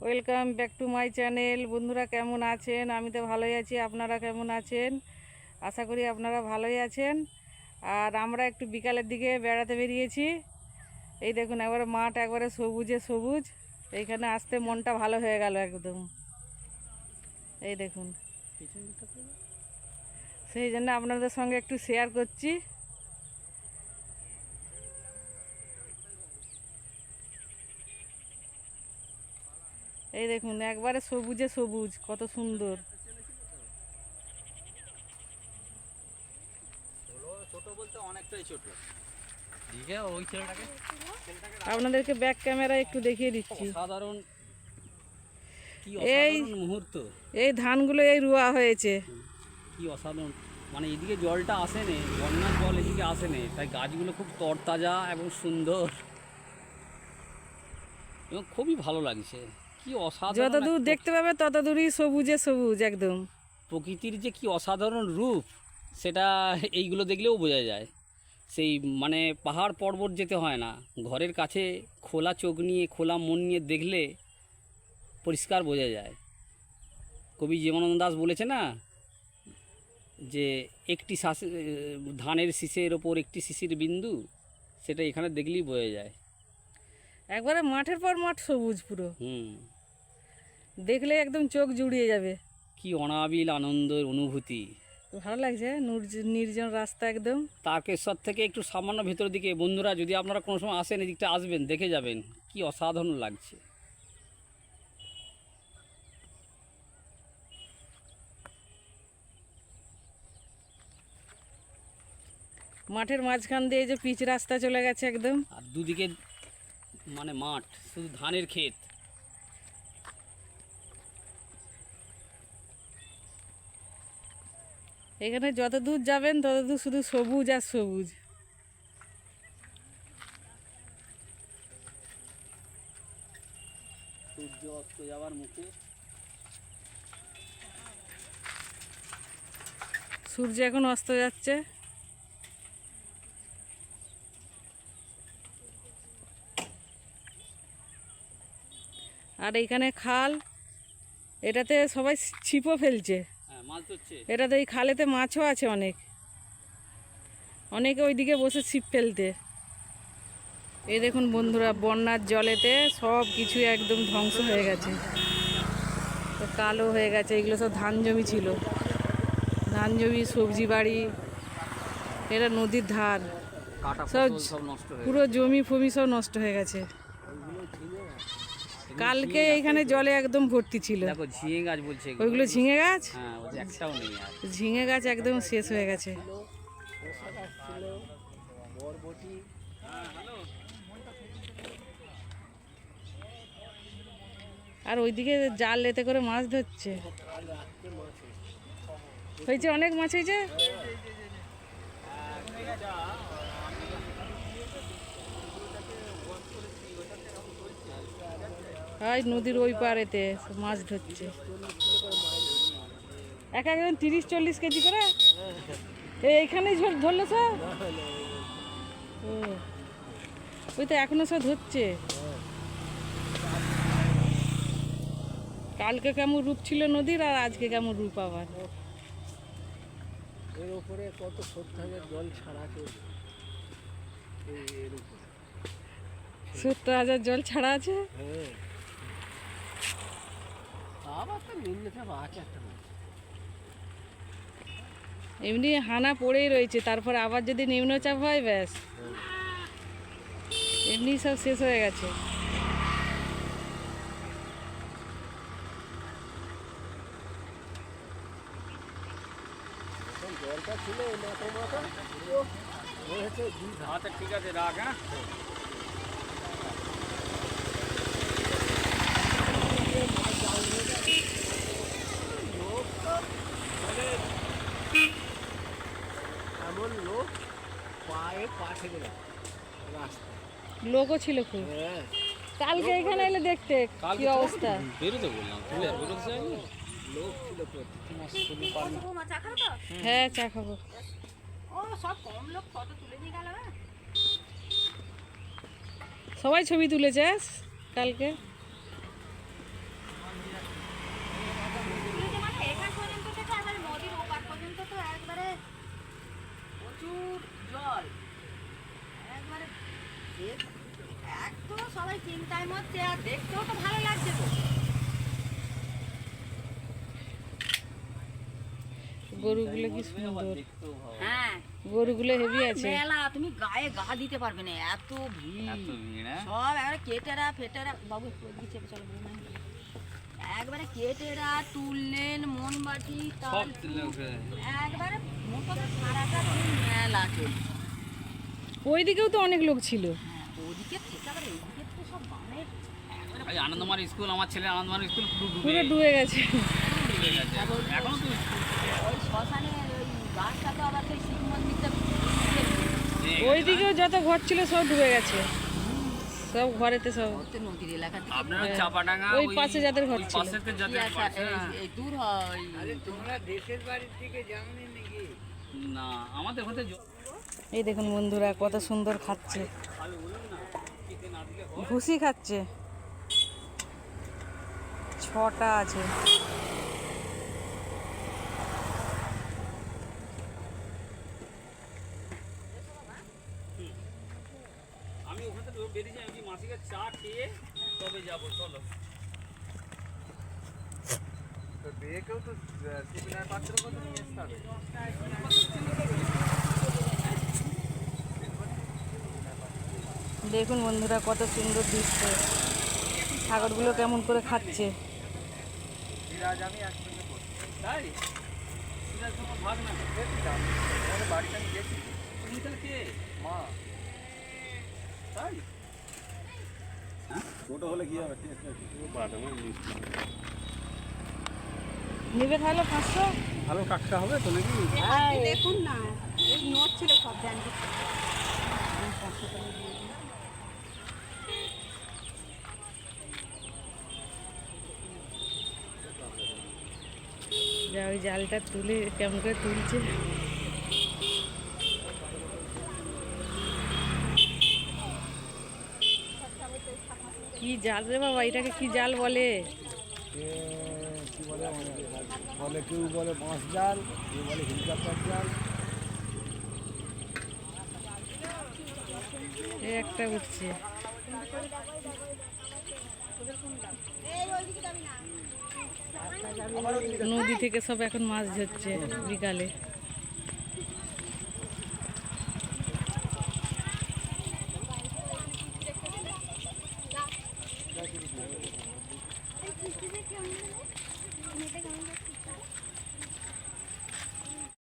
Welcome back to my channel. বন্ধুরা কেমন আছেন? আমি তো ভালোই আছি। আপনারা কেমন আছেন? আশা করি আপনারা ভালোই আছেন। আর আমরা একটু বিকালের দিকে বেড়াতে বেরিয়েছি। এই দেখুন একবারে মাঠ একবারে সবুজে সবুজ। এইখানে আসতে মনটা ভালো হয়ে গেল একদম। এই দেখুন। সেই জন্য আপনাদের সঙ্গে একটু শেয়ার করছি। এই দেখুন একবারে সবুজে সবুজ কত সুন্দর। আপনাদেরকে ব্যাক ক্যামেরা একটু দেখিয়ে দিচ্ছি। সাধারণ এই- মুহূর্ত। এই ধানগুলো এই রুয়া হয়েছে। কি অসাধারণ। মানে এদিকে জলটা আসে নে বন্যার জল এদিকে আসে নে তাই গাছগুলো খুব তরতাজা এবং সুন্দর। এবং খুবই ভালো লাগছে। যত দূর একটা- দেখতে পাবে তত দূরই সবুজে সবুজ একদম। প্রকৃতির যে কি অসাধারণ রূপ সেটা এইগুলো দেখলেও বোঝা যায়। সেই মানে পাহাড় পর্বত যেতে হয় না ঘরের কাছে খোলা চোখ নিয়ে খোলা মন নিয়ে দেখলে পরিষ্কার বোঝা যায়। কবি জীবনানন্দ দাস বলেছে না যে একটি শ্বাস ধানের শীষের ওপর একটি শিশির বিন্দু সেটা এখানে দেখলেই বোঝা যায়। একবারে মাঠের পর মাঠ সবুজ পুরো। হুম। দেখলে একদম চোখ জুড়িয়ে যাবে। কি অনাবিল আনন্দের অনুভূতি। ভালো লাগছে নুর- নির্জন রাস্তা একদম। তারকেশ্বর থেকে একটু সামান্য ভেতর দিকে বন্ধুরা যদি আপনারা কোনো সময় আসেন এদিকটা আসবেন দেখে যাবেন কি অসাধারণ লাগছে। মাঠের মাঝখান দিয়ে এই যে পিচ রাস্তা চলে গেছে একদম। আর দুদিকে মানে মাঠ শুধু ধানের ক্ষেত। এখানে যত দূর যাবেন তত দূর শুধু সবুজ আর সবুজ। সূর্য অস্ত যাওয়ার মুখে। সূর্য এখন অস্ত যাচ্ছে। আর এইখানে খাল এটাতে সবাই ছিপও ফেলছে। ধরছে? এটাতে এই খালেতে মাছও আছে অনেক। অনেকে ওইদিকে বসে ছিপ ফেলতে। এই দেখুন বন্ধুরা বন্যার জলেতে সব কিছু একদম ধ্বংস হয়ে গেছে। তো কালো হয়ে গেছে এগুলো সব ধান জমি ছিল। ধান জমি সবজি বাড়ি এটা নদীর ধার। সব পুরো জমি ফমি সব নষ্ট হয়ে গেছে। কালকে এইখানে জলে একদম ভর্তি ছিল। দেখো ঝিঙে গাছ বলছে ওইগুলো ঝিঙে গাছ? হ্যাঁ একটাও নেই ঝিঙে গাছ একদম শেষ হয়ে গেছে। আর ওইদিকে জাল এতে করে মাছ ধরছে। হয়েছে অনেক মাছ হয়েছে? হয় নদীর ওই সব মাছ ধরছে। এক একজন তিরিশ চল্লিশ কেজি করে? এইখানেই ধরলো সব? ও ওই তো এখনও সব ধরছে। কালকে কেমন রূপ ছিল নদীর আর আজকে কেমন রূপ আবার? এর উপরে কত সত্যাগের জল ছাড়া সত্তর হাজার জল ছাড়া আছে? হ্যাঁ আবার তো নিম্নচাপ আছে একটা মাছ এমনি হানা পড়েই রয়েছে তারপর আবার যদি নিম্নচাপ হয় ব্যাস। এমনি সব শেষ হয়ে গেছে। ঠিক আছে রাখ হ্যাঁ এমন লোক পায়ে পা ঠেকে যায় রাস্তা লোকও ছিল খুব। হ্যাঁ। কালকে এখানে এলে দেখতে কি অবস্থা। বেরোতে বললাম তুলে বেরোতে চাইনি? লোক ছিল হ্যাঁ চা খাব। সবাই ছবি তুলেছে কালকে প্রচুর জল একবারে দেখ- এক তো মধ্যে আর দেখতেও তো ভালো লাগছে তো গরুগুলো কি সুন্দর। হ্যাঁ। গরুগুলো হেভি আছে। মেলা তুমি গায়ে গা দিতে পারবে না এত ভিড়। এত ভিড় হ্যাঁ? সব একবারে কেটেরা ফেটেরা। বাবু একটু চলো একবারে কেটেরা তুললেন মোমবাতি তাল একবারে মোট সারাটা মেলা চলছে। ওইদিকেও তো অনেক লোক ছিল। হ্যাঁ, ওদিকে থেকে আবার এই আনন্দমার স্কুল আমার ছেলে আনন্দমার স্কুল পুরো ডুবে ডুবে গেছে। ডুবে গেছে। এখনও তো ওই শ্মশানের ওই গাছটা তো আবার সেই শিব মন্দিরটা ওইদিকেও যত ঘর ছিল সব ডুবে গেছে। সব ঘরেতে সব। নদীর এলাকা থেকে আপনারা চাপাডাঙ্গা ওই পাশে যাদের ঘর ছিল। পাশেতে কি যাদের পাশে এই- এই দূর হয়। তোমরা দেশের বাড়ির যাওনি নাকি? না আমাদের হতে এই দেখুন বন্ধুরা কত সুন্দর খাচ্ছে। ভুসি খাচ্ছে। ছটা আছে। আমি ওখান থেকে বেরিয়ে যাই আমি মাসিকে চা খেয়ে তবে যাব? চলো। তো বিয়েকেও তো পাত্র কত নিয়ে আসতে হবে। দেখুন বন্ধুরা কত সুন্দর দৃশ্য। ছাগলগুলো কেমন করে খাচ্ছে। কে? মা। নেবে তাহলে পাঁচশো? ভালো কাকটা হবে তো নাকি? দেখুন না এই নোট ছিল সব যা ওই জালটা তুলে কেমন করে তুলছে। কি জাল রে বাবা এটাকে কি জাল বলে? কি বলে বলে কেউ বলে বাঁশ জাল কেউ বলে হেলিকপ্টার জাল। এই একটা উঠছে। নদী থেকে সব এখন মাছ ধরছে বিকালে।